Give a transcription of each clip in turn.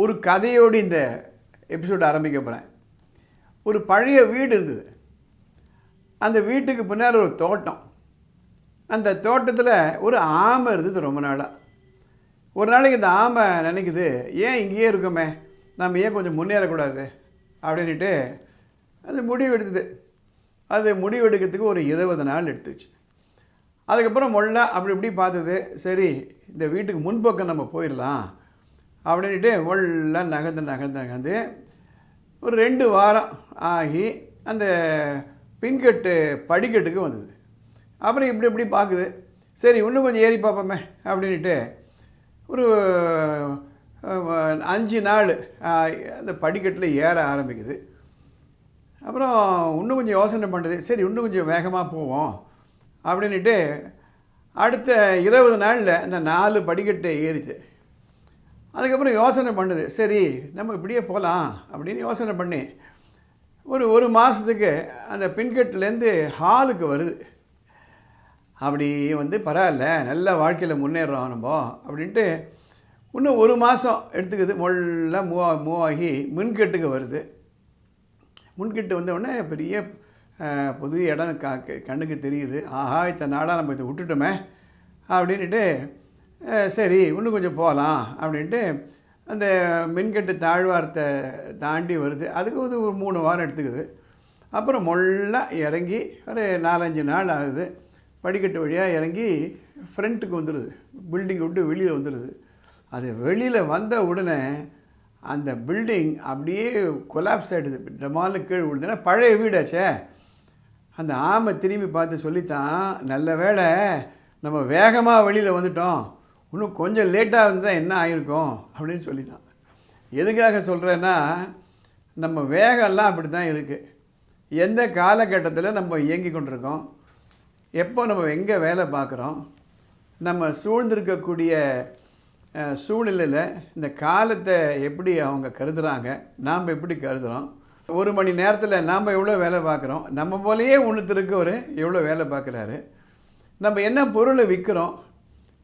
ஒரு கதையோடு இந்த எபிசோடு ஆரம்பிக்க போகிறேன் ஒரு பழைய வீடு இருந்தது. அந்த வீட்டுக்கு பின்னால் ஒரு தோட்டம். அந்த தோட்டத்தில் ஒரு ஆமை இருந்தது ரொம்ப நாளாக ஒரு நாளைக்கு இந்த ஆமை நினைக்குது ஏன் இங்கேயே இருக்கோமே? நம்ம ஏன் கொஞ்சம் முன்னேறக்கூடாது? அப்படின்ட்டு அது முடிவு எடுத்தது. அது முடிவு எடுக்கிறதுக்கு ஒரு இருபது நாள் எடுத்துச்சு. அதுக்கப்புறம் மொள்ள அப்படி இப்படி பார்த்தது சரி இந்த வீட்டுக்கு முன்பக்கம் நம்ம போயிடலாம். அப்படின்ட்டு உள்ள நகர்ந்து நகர்ந்து நகர்ந்து ஒரு ரெண்டு வாரம் ஆகி அந்த பின்கட்டு படிக்கட்டுக்கு வந்தது. அப்புறம் இப்படி இப்படி பார்க்குது. சரி இன்னும் கொஞ்சம் ஏறி பார்ப்போமே அப்படின்ட்டு ஒரு அஞ்சு நாள் அந்த படிக்கட்டில் ஏற ஆரம்பிக்குது. அப்புறம் இன்னும் கொஞ்சம் யோசனை பண்ணுறது சரி இன்னும் கொஞ்சம் வேகமாக போவோம் அப்படின்ட்டு அடுத்த இருபது நாளில் அந்த நாலு படிக்கட்டை ஏறிச்சு. அதுக்கப்புறம் யோசனை பண்ணுது. சரி நம்ம இப்படியே போகலாம் அப்படின்னு யோசனை பண்ணி ஒரு ஒரு மாதத்துக்கு அந்த பின்கட்லேருந்து ஹாலுக்கு வருது. அப்படி வந்து பரவாயில்ல நல்ல வாழ்க்கையில் முன்னேறோம் நம்ம அப்படின்ட்டு இன்னும் ஒரு மாதம் எடுத்துக்குது. முள்ள மூவ் மூவ் ஆகி மின்கட்டுக்கு வருது. முன்கிட்டு வந்தவுடனே பெரிய புது இடம் க கண்ணுக்கு தெரியுது. ஆஹா இத்தனை நாளாக நம்ம இதை விட்டுட்டோமே அப்படின்ட்டு சரி இன்னும் கொஞ்சம் போகலாம் அப்படின்ட்டு அந்த மின்கட்டு தாழ்வாரத்தை தாண்டி வருது. அதுக்கு வந்து ஒரு மூணு வாரம் எடுத்துக்குது. அப்புறம் மொல்லாக இறங்கி ஒரு நாலஞ்சு நாள் ஆகுது. படிக்கட்டு வழியாக இறங்கி ஃப்ரண்ட்டுக்கு வந்துடுது பில்டிங் விட்டு வெளியில் வந்துடுது அது வெளியில் வந்த உடனே அந்த பில்டிங் அப்படியே கொலாப்ஸ் ஆகிடுது டமாலு கீழே விழுதுன்னா பழைய வீடாச்சே. அந்த ஆமை திரும்பி பார்த்து சொல்லித்தான் நல்ல வேலை நம்ம வேகமாக வெளியில் வந்துட்டோம். இன்னும் கொஞ்சம் லேட்டாக இருந்தால் என்ன ஆகிருக்கும் அப்படின்னு சொல்லி தான் எதுக்காக சொல்கிறேன்னா நம்ம வேகம்லாம் அப்படி தான் இருக்குது எந்த காலகட்டத்தில் நம்ம இயங்கி கொண்டிருக்கோம்? எப்போ நம்ம எங்கே வேலை பார்க்குறோம்? நம்ம சூழ்ந்திருக்கக்கூடிய சூழ்நிலையில் இந்த காலத்தை எப்படி அவங்க கருதுகிறாங்க நாம் எப்படி கருதுகிறோம் ஒரு மணி நேரத்தில் நாம் எவ்வளோ வேலை பார்க்குறோம்? நம்ம போலையே ஒன்று திருக்கவர் எவ்வளோ வேலை பார்க்குறாரு? நம்ம என்ன பொருளை விற்கிறோம்?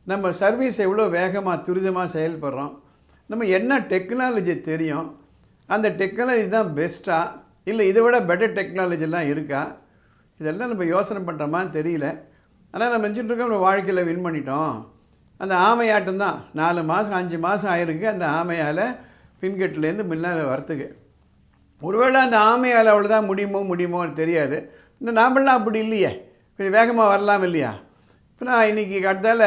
நம்ம சர்வீஸ் எவ்வளோ வேகமாக துரிதமாக செயல்படுறோம் நம்ம என்ன டெக்னாலஜி தெரியும் அந்த டெக்னாலஜி தான் பெஸ்ட்டா இல்லை இதை விட பெட்டர் டெக்னாலஜிலாம் இருக்கா? இதெல்லாம் நம்ம யோசனை பண்ணுறோமான்னு தெரியல. ஆனால் நம்ம நினச்சிட்டு இருக்கோம் நம்ம வாழ்க்கையில் வின் பண்ணிட்டோம். அந்த ஆமையாட்டம் தான். நாலு மாதம் அஞ்சு மாதம் ஆயிருக்கு அந்த ஆமையால் பின்கட்டுலேருந்து முன்னால் வரத்துக்கு. ஒருவேளை அந்த ஆமையால் அவ்வளோதான் முடியுமோ முடியுமோன்னு தெரியாது. இன்னும் நாமெல்லாம் அப்படி இல்லையே. கொஞ்சம் வேகமாக வரலாம் இல்லையா? இப்போ நான் இன்றைக்கி அடுத்தால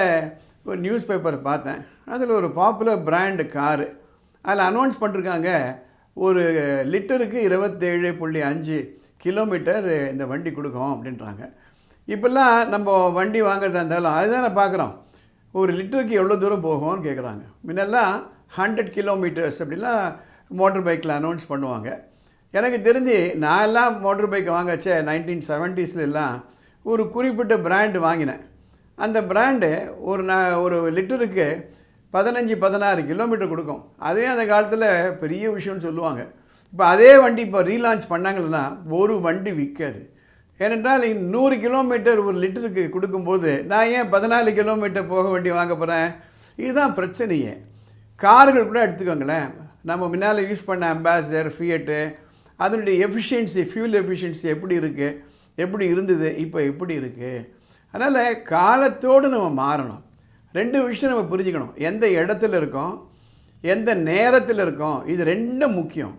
ஒரு நியூஸ் பேப்பர் பார்த்தேன். அதில் ஒரு பாப்புலர் பிராண்டு காரு அதில் அனௌன்ஸ் பண்ணிருக்காங்க ஒரு லிட்டருக்கு இருபத்தேழு புள்ளி அஞ்சு கிலோமீட்டர் இந்த வண்டி கொடுக்கும் அப்படின்றாங்க. இப்போல்லாம் நம்ம வண்டி வாங்குறதா இருந்தாலும் அதுதானே பார்க்குறோம். ஒரு லிட்டருக்கு எவ்வளோ தூரம் போகும்னு கேட்குறாங்க முன்னெல்லாம் ஹண்ட்ரட் கிலோமீட்டர்ஸ் அப்படிலாம் மோட்டர் பைக்கில் அனௌன்ஸ் பண்ணுவாங்க. எனக்கு தெரிஞ்சு நான் எல்லாம் மோட்டர் பைக் வாங்கச்சே நைன்டீன் செவன்ட்டீஸ்லாம் ஒரு குறிப்பிட்ட பிராண்டு வாங்கினேன். அந்த பிராண்டு ஒரு ந ஒரு லிட்டருக்கு பதினஞ்சு பதினாறு கிலோமீட்டர் கொடுக்கும். அதே அந்த காலத்தில் பெரிய விஷயம்னு சொல்லுவாங்க. இப்போ அதே வண்டி இப்போ ரீலான்ச் பண்ணாங்கன்னா ஒரு வண்டி விற்காது. ஏனென்றால் நூறு கிலோமீட்டர் ஒரு லிட்டருக்கு கொடுக்கும்போது நான் ஏன் பதினாலு கிலோமீட்டர் போக வண்டி வாங்க போகிறேன் இதுதான் பிரச்சனையே. கார்கள் கூட எடுத்துக்கோங்களேன். நம்ம முன்னால் யூஸ் பண்ண அம்பாசிடர் ஃபியட்டு அதனுடைய எஃபிஷியன்சி ஃபியூல் எஃபிஷியன்சி எப்படி இருக்குது எப்படி இருந்தது? இப்போ எப்படி இருக்குது அதனால் காலத்தோடு நம்ம மாறணும். ரெண்டு விஷயம் நம்ம புரிஞ்சுக்கணும். எந்த இடத்துல இருக்கோம் எந்த நேரத்தில் இருக்கோம் இது ரெண்டும் முக்கியம்.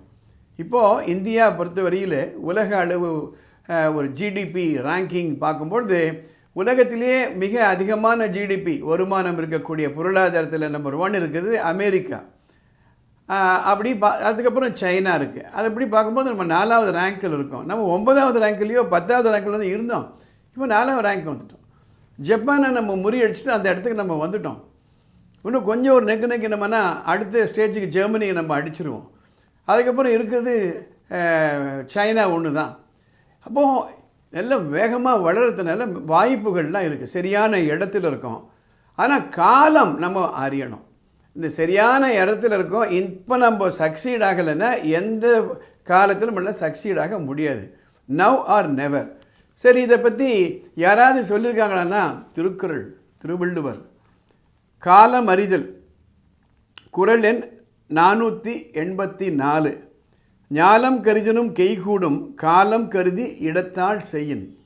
இப்போது இந்தியா பொறுத்தவரையில் உலக அளவு ஒரு ஜிடிபி ரேங்கிங் பார்க்கும்பொழுது உலகத்திலேயே மிக அதிகமான ஜிடிபி வருமானம் இருக்கக்கூடிய பொருளாதாரத்தில் நம்பர் ஒன் இருக்குது அமெரிக்கா. அப்படி பா அதுக்கப்புறம் சைனா இருக்குது அது அப்படி பார்க்கும்போது நம்ம நாலாவது ரேங்க்கில் இருக்கோம். நம்ம ஒன்பதாவது ரேங்க்லேயோ பத்தாவது ரேங்க்கில் வந்து இருந்தோம். இப்போ நாலாவது ரேங்க் வந்துட்டோம். ஜப்பானை நம்ம முறியடிச்சுட்டு அந்த இடத்துக்கு நம்ம வந்துட்டோம். இன்னும் கொஞ்சம் ஒரு நெக்கு நெக்கினோம்னா அடுத்த ஸ்டேஜுக்கு ஜெர்மனியை நம்ம அடிச்சிருவோம். அதுக்கப்புறம் இருக்கிறது சைனா ஒன்று தான் அப்போது நல்ல வேகமாக வளர்கிறதுனால வாய்ப்புகள்லாம் இருக்குது சரியான இடத்துல இருக்கோம். ஆனால் காலம் நம்ம அறியணும். இந்த சரியான இடத்துல இருக்கோம். இப்போ நம்ம சக்சீட் ஆகலைன்னா எந்த காலத்திலும் நம்மளால் சக்சீட் ஆக முடியாது. நவ் ஆர் நெவர் சரி இதை பற்றி யாராவது சொல்லியிருக்காங்களான்னா திருக்குறள் திருவள்ளுவர். காலம் அறிதல். குறள் எண் நானூற்றி எண்பத்தி நாலு. ஞாலம் கருதினும் கெய்கூடும் காலம் கருதி இடத்தால் செய்யின்.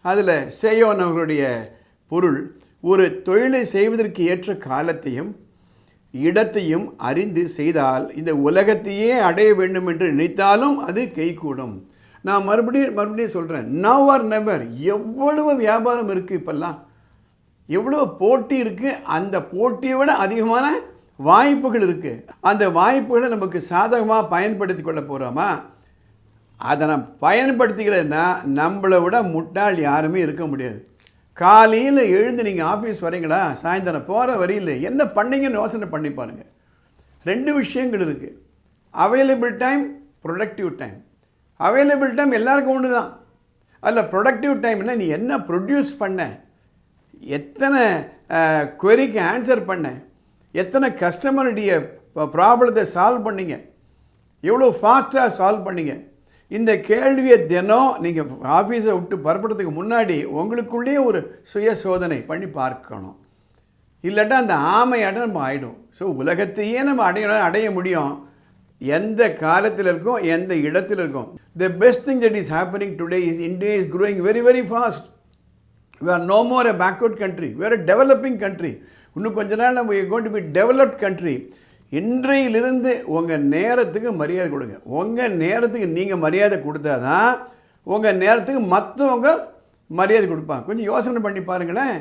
அதில் சேயோன் அவர்களுடைய பொருள் ஒரு தொழிலை செய்வதற்கு ஏற்ற காலத்தையும் இடத்தையும் அறிந்து செய்தால் இந்த உலகத்தையே அடைய வேண்டும் என்று நினைத்தாலும் அது கைகூடும் நான் மறுபடியும் மறுபடியும் சொல்கிறேன் நவ் ஆர் நெவர் எவ்வளவு வியாபாரம் இருக்குது இப்போல்லாம்? எவ்வளோ போட்டி இருக்குது அந்த போட்டியை விட அதிகமான வாய்ப்புகள் இருக்குது அந்த வாய்ப்புகளை நமக்கு சாதகமாக பயன்படுத்தி கொள்ள போகிறோமா அதை நான் பயன்படுத்திக்கலைன்னா நம்மளை விட முட்டாள் யாருமே இருக்க முடியாது. காலையில் எழுந்து நீங்கள் ஆஃபீஸ் வரீங்களா சாயந்தரம் போகிற வரையில் என்ன பண்ணீங்கன்னு யோசனை பண்ணி பாருங்கள் ரெண்டு விஷயங்கள் இருக்குது available time productive time available time எல்லாருக்கும் ஒன்று தான். அதில் ப்ரொடக்டிவ் டைம்னா நீ என்ன ப்ரொடியூஸ் பண்ண? எத்தனை குவரிக்கு ஆன்சர் பண்ண? எத்தனை கஸ்டமருடைய ப்ராப்ளத்தை சால்வ் பண்ணீங்க? எவ்வளோ ஃபாஸ்ட்டாக சால்வ் பண்ணீங்க? இந்த கேள்வியை தினம் நீங்கள் ஆஃபீஸை விட்டு புறப்படுறதுக்கு முன்னாடி உங்களுக்குள்ளேயே ஒரு சுய சோதனை பண்ணி பார்க்கணும். இல்லாட்டா அந்த ஆமையாட்டம் நம்ம ஆகிடும் ஸோ உலகத்தையே நம்ம அடைய அடைய முடியும். எந்த காலத்தில் இருக்கும் எந்த இடத்தில் இருக்கும். The best thing that is happening today is India is growing very very fast we are no more a backward country we are a developing இன்னும் கொஞ்ச நாள் நம்ம going to be developed country இன்றையிலிருந்து உங்கள் நேரத்துக்கு மரியாதை கொடுங்க. உங்கள் நேரத்துக்கு நீங்கள் மரியாதை கொடுத்தா தான் உங்கள் நேரத்துக்கு மற்றவங்க மரியாதை கொடுப்பாங்க. கொஞ்சம் யோசனை பண்ணி பாருங்களேன்.